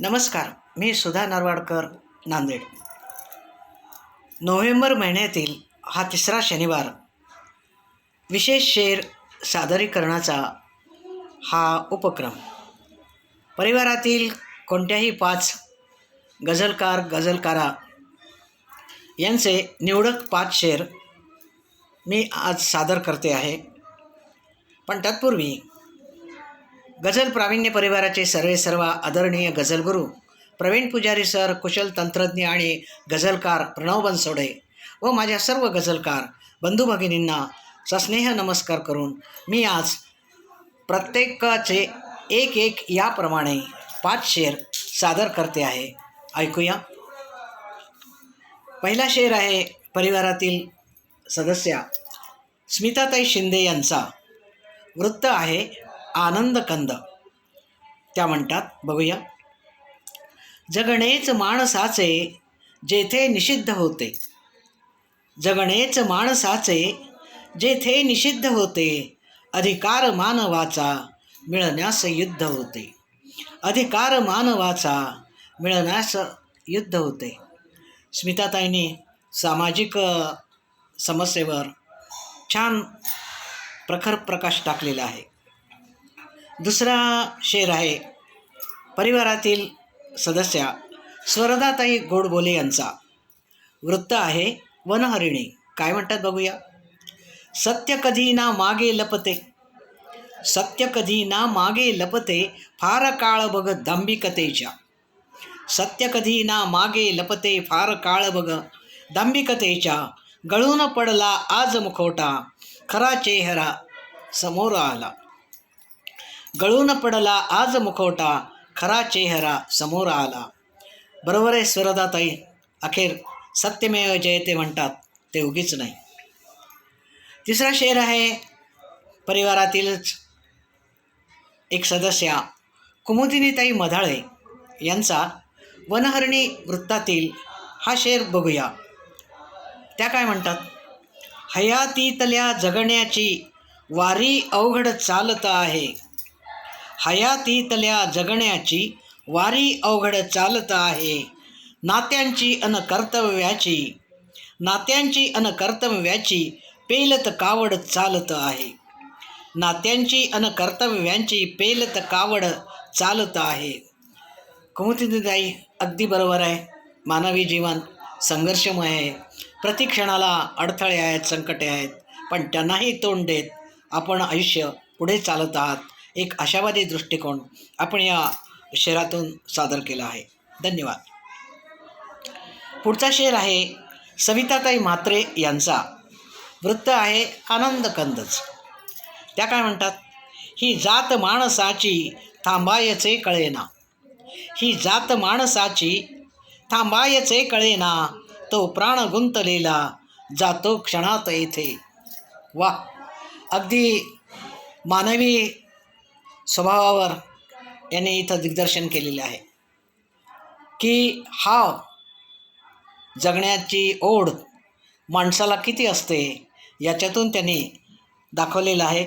नमस्कार मी सुधा नरवाडकर नांदेड. नोव्हेंबर महिन्यातील हा तिसरा शनिवार विशेष शेर सादरीकरणाचा हा उपक्रम. परिवारातील कोणत्याही पाच गझलकार गझलकारा यांचे निवडक पाच शेर मी आज सादर करते आहे. पण तत्पूर्वी गझल प्रावीण्य परिवाराचे सर्वे सर्व आदरणीय गझलगुरू प्रवीण पुजारी सर कुशल तंत्रज्ञ आणि गझलकार प्रणव बनसोडे व माझ्या सर्व गझलकार बंधू भगिनींना सस्नेह नमस्कार करून मी आज प्रत्येकाचे एक एक याप्रमाणे पाच शेर सादर करते आहे. ऐकूया. पहिला शेर आहे परिवारातील सदस्या स्मिताताई शिंदे यांचा. वृत्त आहे आनंद कंद त्या म्हणतात बघूया. जगणेच माणसाचे जेथे निषिद्ध होते. जगणेच माणसाचे जेथे निषिद्ध होते अधिकार मानवाचा मिळण्यास युद्ध होते. अधिकार मानवाचा मिळण्यास युद्ध होते. स्मिताताईंनी सामाजिक समस्येवर छान प्रखर प्रकाश टाकलेला आहे. दुसरा शेर आहे. परिवारातील सदस्या स्वरदाताई गोडबोले यांचा. वृत्त आहे वनहरिणी. काय म्हणतात बघूया? सत्य कधी ना मागे लपते. सत्य कधी ना मागे लपते फार काळ बघ दांबिकतेच्या. सत्य कधी ना मागे लपते फार काळ बघ दांबिकतेच्या. गळून पडला आज मुखवटा खरा चेहरा समोर आला. गळून पडला आज मुखवटा खरा चेहरा समोर आला. बरोबर आहे स्वरदाताई अखेर सत्यमेव जयते म्हणतात ते उगीच नाही. तिसरा शेर आहे परिवारातीलच एक सदस्या कुमुदिनीताई मधाळे यांचा वनहरणी वृत्तातील हा शेर बघूया. त्या काय म्हणतात? हयातीतल्या जगण्याची वारी अवघड चालत आहे. हयातीतल्या जगण्याची वारी अवघड चालत आहे. नात्यांची अन कर्तव्याची नात्यांची अन कर्तव्याची पेलत कावड चालत आहे. नात्यांची अन कर्तव्यांची पेलत कावड चालत आहे. कुमुदिनीताई अगदी बरोबर आहे. मानवी जीवन संघर्षमय आहे. प्रतिक्षणाला अडथळे आहेत संकटे आहेत पण त्यांनाही तोंड देत आपण आयुष्य पुढे चालत आहात. एक आशावादी दृष्टिकोन आपण या शेरातून सादर केला आहे. धन्यवाद. पुढचा शेर आहे सविताताई म्हात्रे यांचा. वृत्त आहे आनंद कंदच त्या काय म्हणतात? ही जात माणसाची थांबायचे कळेना. ही जात माणसाची थांबायचे कळेना. तो प्राण गुंतलेला जातो क्षणात येथे. वा अगदी मानवी स्वभावावर याने इथं दिग्दर्शन केलेले आहे. की हाव जगण्याची ओढ माणसाला किती असते याच्यातून त्यांनी दाखवलेलं आहे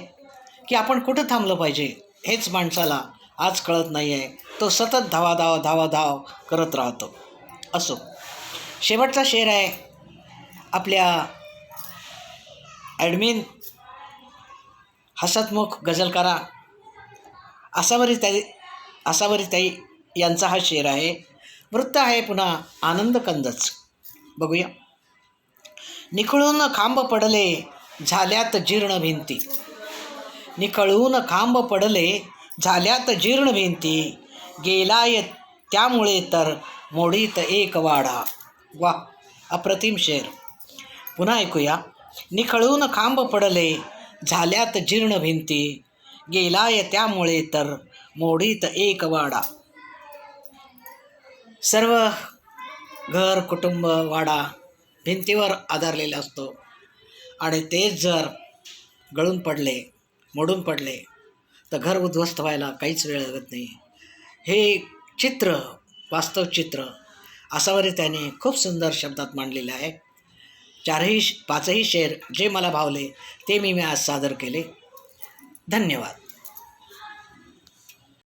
की आपण कुठं थांबलं पाहिजे हेच माणसाला आज कळत नाही आहे तो सतत धावा धाव धावा धाव करत राहतो. असो. शेवटचा शेर आहे आपल्या ॲडमिन हसतमुख गझलकारा. ताई आसावरी ताई यांचा हा शेर आहे. वृत्त आहे पुन्हा आनंद कंदच बघूया. निखळून खांब पडले झाल्यात जीर्ण भिंती. निखळून खांब पडले झाल्यात जीर्ण भिंती. गेलाय त्यामुळे तर मोडीत एक वाडा. वा अप्रतिम शेर. पुन्हा ऐकूया. निखळून खांब पडले झाल्यात जीर्ण भिंती. गेलाय त्यामुळे तर मोडीत एक वाडा. सर्व घर कुटुंब वाडा भिंतीवर आधारलेला असतो. आणि तेच जर गळून पडले मोडून पडले तर घर उद्ध्वस्त व्हायला काहीच वेळ लागत नाही. हे चित्र वास्तव चित्र असावरी त्याने खूप सुंदर शब्दात मांडलेलं आहे. चारही पाचही शेर जे मला भावले ते मी मी आज सादर केले. धन्यवाद.